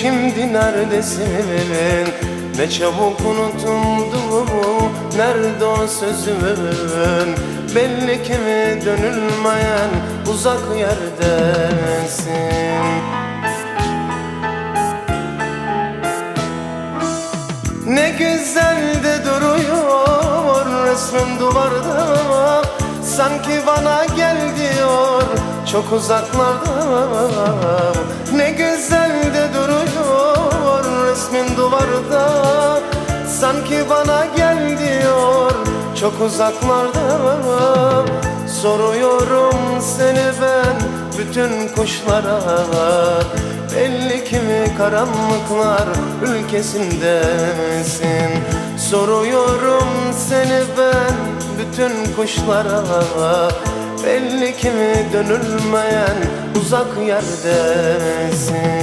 şimdi neredesin? Ne çabuk unutuldu nerede o sözüm Belli ki dönülmeyen uzak yerdesin Ne güzel de duruyor resmin duvarda. Sanki bana gel diyor çok uzaklarda. Ne güzel resmin duvarda Sanki bana gel diyor. Çok uzaklarda Soruyorum seni ben bütün kuşlara. Belli ki karanlıklar ülkesindesin Soruyorum seni ben bütün kuşlara. Belli ki dönülmeyen uzak yerdesin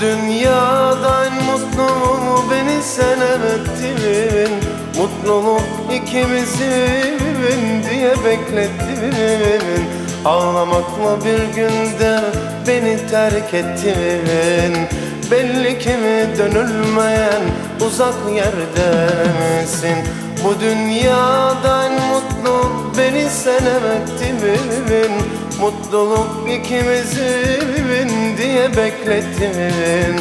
Bu dünyada en mutlu beni sen ettin Mutluluk ikimizin diye beklettin. Ağlamakla bir günde beni terk ettin. Belli ki dönülmeyen uzak yerdesin Bu dünyada en mutlu beni sen ettin Mutluluk ikimizin diye beklettin.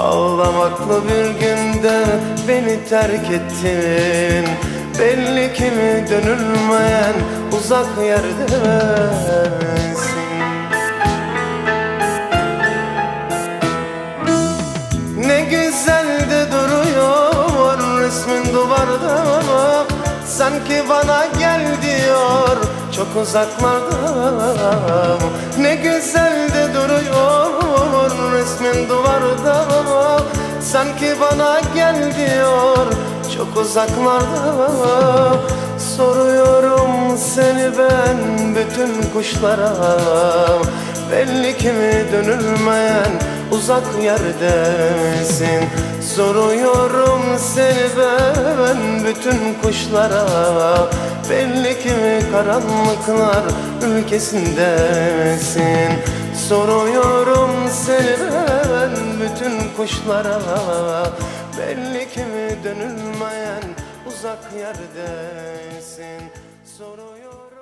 Ağlamakla bir günde beni terk ettin. Belli ki dönülmeyen uzak yerdesin? Ne güzel de duruyor resmin duvarda. Sanki bana gel çok uzaklarda Ne güzel de duruyor resmin duvarda. Sanki bana gel diyor çok uzaklarda Soruyorum seni ben bütün kuşlara. Belli ki dönülmeyen uzak yerdesin. Soruyorum seni ben bütün kuşlara. Belli ki karanlıklar ülkesindesin. Soruyorum seni ben bütün kuşlara. Belli ki dönülmeyen uzak yerdesin. Soruyorum